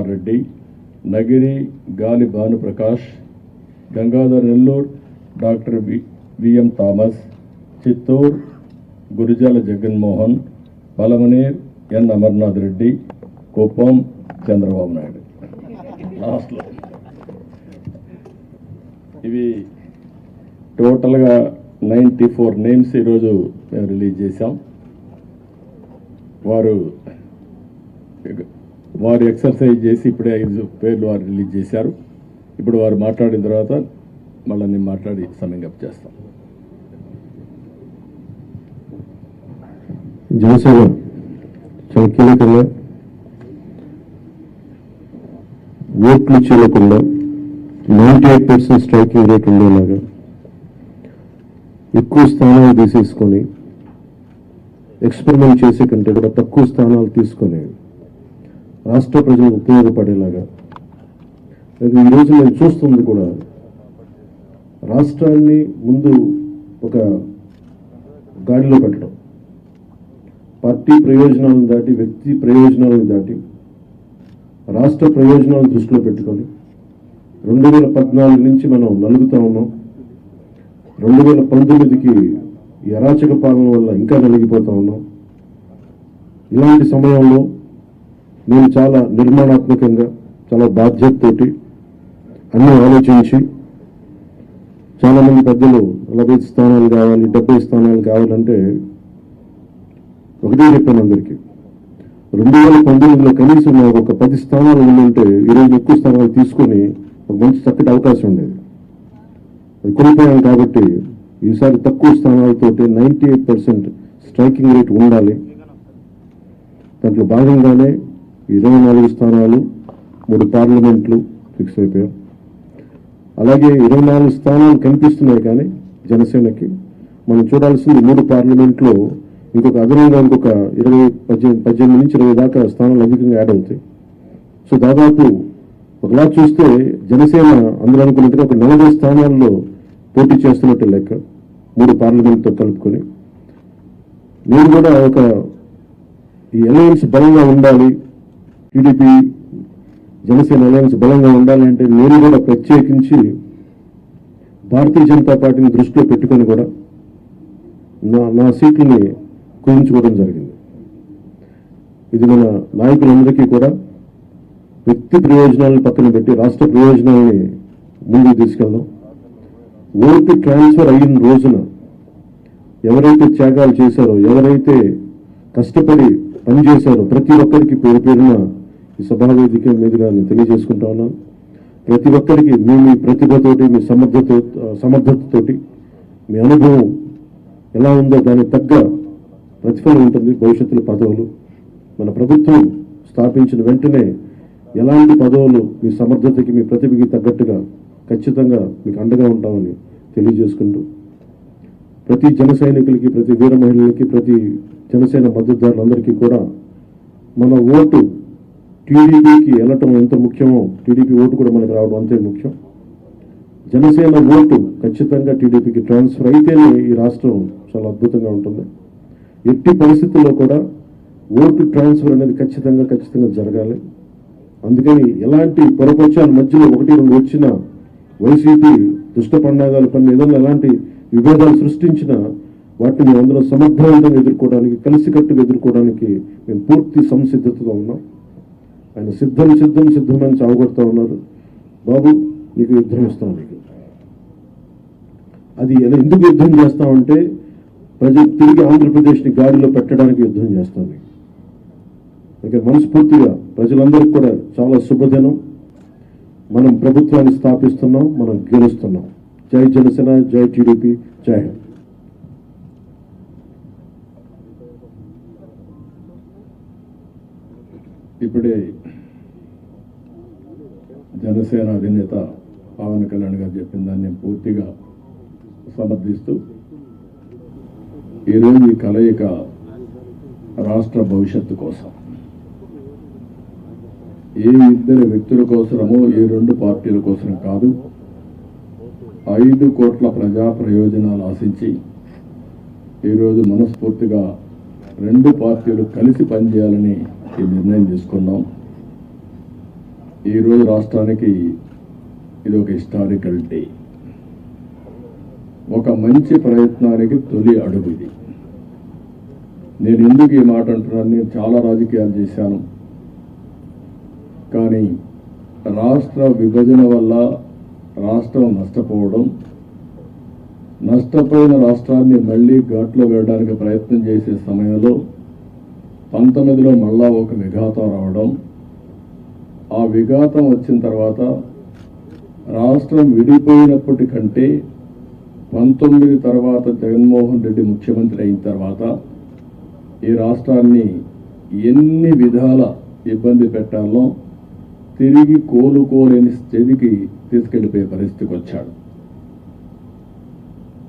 Manohar Reddy Nagari Gali Bhanuprakash Gangadhar Nellore doctor V VM Thomas Chittoor Gurijala Jaganmohan Palamaner N Amarnath Reddy Kuppam Chandrababu Naidu. లాస్ట్లో. ఇవి టోటల్గా ninety four names ఈరోజు మేము release చేశాం. వారు వారు exercise చేసి ఇప్పుడే ఐదు పేర్లు వారు రిలీజ్ చేశారు. ఇప్పుడు వారు మాట్లాడిన తర్వాత మళ్ళీ నేను మాట్లాడి సమ్మింగ్ అప్ చేస్తాం. జనసేన చాలా కీలకంగా ఓట్లు చేయకుండా ninety eight percent striking rate ఉండేలాగా ఎక్కువ స్థానాలు తీసేసుకొని ఎక్స్పెరిమెంట్ చేసే కంటే కూడా తక్కువ స్థానాలు తీసుకొని రాష్ట్ర ప్రజలకు ఉపయోగపడేలాగా. అది ఈరోజు నేను చూస్తుంది కూడా. రాష్ట్రాన్ని ముందు ఒక గాడిలో పెట్టడం. పార్టీ ప్రయోజనాలను దాటి వ్యక్తి ప్రయోజనాలను దాటి రాష్ట్ర ప్రయోజనాలను దృష్టిలో పెట్టుకొని రెండు వేల పద్నాలుగు నుంచి మనం నలుగుతా ఉన్నాం. రెండు వేల పంతొమ్మిదికి అరాచక పాలన వల్ల ఇంకా నలిగిపోతా ఉన్నాం. ఇలాంటి సమయంలో నేను చాలా నిర్మాణాత్మకంగా చాలా బాధ్యతతోటి అన్నీ ఆలోచించి చాలామంది పెద్దలు నలభై స్థానాలు కావాలి డెబ్బై స్థానాలు కావాలంటే ఒకటే చెప్పాను అందరికీ. రెండు వేల పంతొమ్మిదిలో కనీసం నాకు ఒక పది స్థానాలు ఉండుంటే ఈరోజు ఎక్కువ స్థానాలు తీసుకొని ఒక మంచి చక్కటి అవకాశం ఉండేది. అది కోల్పోయాను కాబట్టి ఈసారి తక్కువ స్థానాలతోటి ninety eight percent striking rate ఉండాలి. దాంట్లో భాగంగానే ఇరవై నాలుగు స్థానాలు మూడు పార్లమెంట్లు ఫిక్స్ అయిపోయాం అలాగే ఇరవై నాలుగు స్థానాలు కనిపిస్తున్నాయి కానీ జనసేనకి. మనం చూడాల్సింది మూడు పార్లమెంట్లో ఇంకొక అదనంగా ఇంకొక ఇరవై పద్దెనిమిది పద్దెనిమిది నుంచి ఇరవై దాకా స్థానాలు అధికంగా యాడ్ అవుతాయి. సో దాదాపు ఒకలా చూస్తే జనసేన అందులో అనుకున్నట్టుగా ఒక నలభై స్థానాల్లో పోటీ చేస్తున్నట్టు లెక్క మూడు పార్లమెంట్తో కలుపుకొని. నేను కూడా ఒక ఈ అలయన్స్ బలంగా ఉండాలి టీడీపీ జనసేన అలయన్స్ బలంగా ఉండాలి అంటే నేను కూడా ప్రత్యేకించి భారతీయ జనతా పార్టీని దృష్టిలో పెట్టుకొని కూడా నా నా సీట్లని కుదించుకోవడం జరిగింది. ఇది మన నాయకులందరికీ కూడా వ్యక్తి ప్రయోజనాలను పక్కన పెట్టి రాష్ట్ర ప్రయోజనాలని ముందుకు తీసుకెళ్దాం. ఓటు ట్రాన్స్ఫర్ అయిన రోజున ఎవరైతే త్యాగాలు చేశారో ఎవరైతే కష్టపడి పనిచేశారో ప్రతి ఒక్కరికి పేరు పేరున ఈ సభావేదిక మీదుగా నేను తెలియజేసుకుంటా ఉన్నాను. ప్రతి ఒక్కరికి మీ మీ ప్రతిభతోటి మీ సమర్థత సమర్థతతోటి మీ అనుభవం ఎలా ఉందో దానికి తగ్గ ప్రతిఫలం ఉంటుంది. భవిష్యత్తులో పదవులు. మన ప్రభుత్వం స్థాపించిన వెంటనే ఎలాంటి పదవులు మీ సమర్థతకి మీ ప్రతిభకి తగ్గట్టుగా ఖచ్చితంగా మీకు అండగా ఉంటామని తెలియజేసుకుంటూ ప్రతి జన సైనికులకి ప్రతి వీర మహిళలకి ప్రతి జనసేన మద్దతుదారులందరికీ కూడా మన ఓటు టీడీపీకి వెళ్ళటం ఎంత ముఖ్యమో టీడీపీ ఓటు కూడా మనకు రావడం అంతే ముఖ్యం. జనసేన ఓటు ఖచ్చితంగా టీడీపీకి ట్రాన్స్ఫర్ అయితేనే ఈ రాష్ట్రం చాలా అద్భుతంగా ఉంటుంది. ఎట్టి పరిస్థితుల్లో కూడా ఓటు ట్రాన్స్ఫర్ అనేది ఖచ్చితంగా ఖచ్చితంగా జరగాలి. అందుకని ఎలాంటి పొరపక్షాల మధ్యలో ఒకటి రెండు వచ్చిన వైసీపీ దుష్ట పండాగాలు పని ఏదైనా ఎలాంటి విభేదాలు సృష్టించిన వాటిని మేము అందరం సమర్థవంతంగా ఎదుర్కోవడానికి కలిసికట్టుగా ఎదుర్కోవడానికి మేము పూర్తి సంసిద్ధతతో ఉన్నాం. ఆయన సిద్ధం సిద్ధం సిద్ధం అని చావగొడతా ఉన్నారు. బాబు నీకు యుద్ధం ఇస్తాం నీకు అది ఎందుకు యుద్ధం చేస్తామంటే ప్రజలు తిరిగి ఆంధ్రప్రదేశ్ని గాడిలో పెట్టడానికి యుద్ధం చేస్తాం నీకు ఇక మనస్ఫూర్తిగా ప్రజలందరికీ కూడా చాలా శుభదినం. మనం ప్రభుత్వాన్ని స్థాపిస్తున్నాం మనం గెలుస్తున్నాం. జై జనసేన జై టీడీపీ జై హింద్. ఇప్పుడే జనసేన అధినేత పవన్ కళ్యాణ్ గారు చెప్పిన దాన్ని నేను పూర్తిగా సమర్థిస్తూ ఈరోజు ఈ కలయిక రాష్ట్ర భవిష్యత్తు కోసం. ఏ ఇద్దరు వ్యక్తుల కోసమో ఏ రెండు పార్టీల కోసం కాదు ఐదు కోట్ల ప్రజా ప్రయోజనాలు ఆశించి ఈరోజు మనస్ఫూర్తిగా రెండు పార్టీలు కలిసి పనిచేయాలని ఈ నిర్ణయం తీసుకున్నాం. ఈరోజు రాష్ట్రానికి ఇది ఒక హిస్టారికల్ డే. ఒక మంచి ప్రయత్నానికి తొలి అడుగు ఇది. నేను ఎందుకు ఈ మాట అంటున్నాను? నేను చాలా రాజకీయాలు చేశాను. కానీ రాష్ట్ర విభజన వల్ల రాష్ట్రం నష్టపోవడం నష్టపోయిన రాష్ట్రాన్ని మళ్ళీ ఘాట్లో వేయడానికి ప్రయత్నం చేసే సమయంలో పంతొమ్మిదిలో మళ్ళా ఒక విఘాతం రావడం ఆ విఘాతం వచ్చిన తర్వాత రాష్ట్రం విడిపోయినప్పటికంటే పంతొమ్మిది తర్వాత జగన్మోహన్ రెడ్డి ముఖ్యమంత్రి అయిన తర్వాత ఈ రాష్ట్రాన్ని ఎన్ని విధాల ఇబ్బంది పెట్టాలో తిరిగి కోలుకోలేని స్థితికి తీసుకెళ్ళిపోయే పరిస్థితికి వచ్చాడు.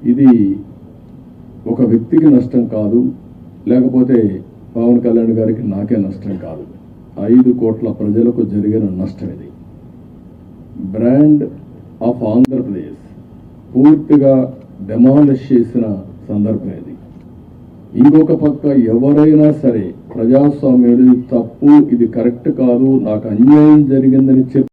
ఇది ఒక వ్యక్తికి నష్టం కాదు లేకపోతే పవన్ కళ్యాణ్ గారికి నాకే నష్టం కాదు. ఐదు కోట్ల ప్రజలకు జరిగిన నష్టం ఇది. బ్రాండ్ ఆఫ్ ఆంధ్రప్రదేశ్ పూర్తిగా డెమాలిష్ చేసిన సందర్భం ఇది. ఇంకొక పక్క ఎవరైనా సరే ప్రజాస్వామ్యుడి తప్పు ఇది కరెక్ట్ కాదు నాకు అన్యాయం జరిగిందని చెప్పి